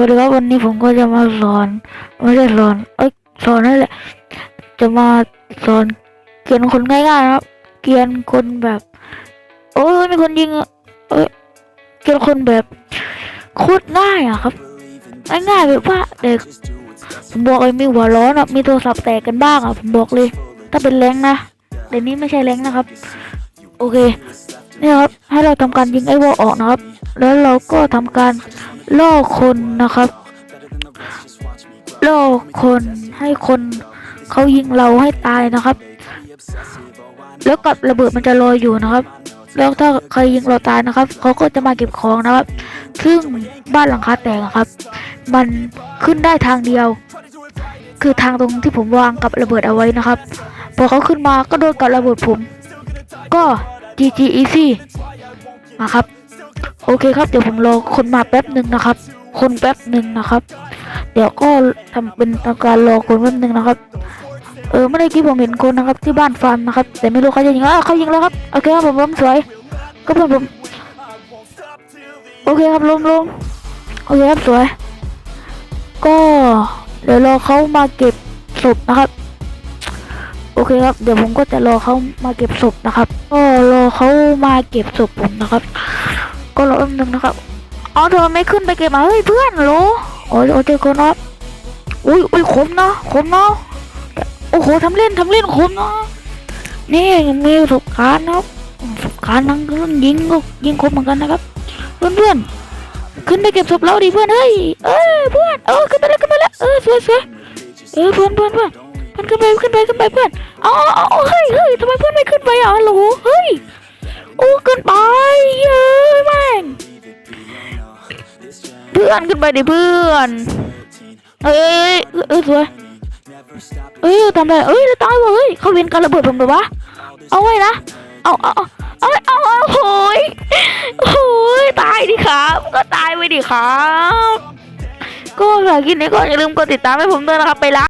วัสดีครับวันนี้ผมก็จะมาสอนไม่ใช่สอนเอ้ยสอนนั่นแหละจะมาสอนเกียนคนง่ายๆนะครับเกียนคนแบบ โอ้ยมีคนยิงเอ้ยเกียนคนแบบโคตรง่ายอะครับง่ายๆแบบว่าเด็กผมบอกเลยมีหัวร้อนอะมีโทรศัพท์แตกกันบ้างอะผมบอกเลย ถ้าเป็นแรงนะเดี๋ยวนี้ไม่ใช่แรงนะครับ โอเค นี่ครับให้เราทำการยิงไอ้วอออกนะครับ แล้วเราก็ทำการล่อคนนะครับล่อคนให้คนเขายิงเราให้ตายนะครับ แล้วกับระเบิดมันจะลอยอยู่นะครับ แล้วถ้าใครยิงเราตายนะครับเขาก็จะมาเก็บของนะครับ ซึ่งบ้านหลังคาแตกครับ มันขึ้นได้ทางเดียว คือทางตรงที่ผมวางกับระเบิดเอาไว้นะครับพอเขาขึ้นมาก็โดนกับระเบิดผม ก็ GG easy นะครับ โอเคครับ เดี๋ยวผมรอคนมาแป๊บหนึ่งนะครับ คนแป๊บหนึ่งนะครับ เดี๋ยวก็ทำเป็นทำการรอคนแป๊บหนึ่งนะครับ เออเมื่อกี้ผมเห็นคนนะครับที่บ้านฟาร์มนะครับ แต่ไม่รู้เขาจะยิงอ้วเขายิงแล้วครับโอเคครับผมล้มสวยก็เพื่อนผมโอเคครับล้มล้มโอเคครับสวย ก็เดี๋ยวรอเขามาเก็บศพนะครับ โอเคครับ เดี๋ยวผมก็จะรอเขามาเก็บศพนะครับ ก็ร เขามาเก็บศพผมนะครับ ก็รอแป๊บนึงนะครับอ๋อเธอไม่ขึ้นไปเก็บมาเฮ้ยเพื่อนโลโอ้ยโอ้ยเจอคนครับอุ้ยอุ้ยขมเนาะขมเนาะโอ้โหทำเล่นทำเล่นขมเนาะนี่มีประสบการณ์นะครับประสบการณ์ทั้งเรื่งยิงก็ยิงคมเหมือนกันนะครับเพื่อนเพื่อนๆขึ้นไปเก็บศพเราดิเพื่อนเฮ้ยเอ้ยเพื่อนเออขึ้นไปแล้วขึ้นไปแล้วเออสวยสวยเออเพื่อนเพื่อนเพื่อน เพื่อนขึ้นไปขึ้นไปขึ้นไปเพื่อนเอาเอาเฮ้ยเฮ้ยทำไมเพื่อนไม่ขึ้นไปอะฮัลโหลเฮ้ยโอ้เกินไปเฮ้ยแม่งเพื่อนขึ้นไปดิเพื่อนเอ้ยเอ้ยสวยเอ้ยทำไรเอ้ยแล้วตายว่ะเฮ้ยเขาเวียนการระเบิดผมเลยวะเอาไว้นะเอาเอาเอาเอาเอาเอาโอ้ยโอ้ยตายดิครับ ก็ตายไปดิครับ ก็อยากกินนี้ก็อย่าลืมกดติดตามให้ผมด้วยนะครับไปละ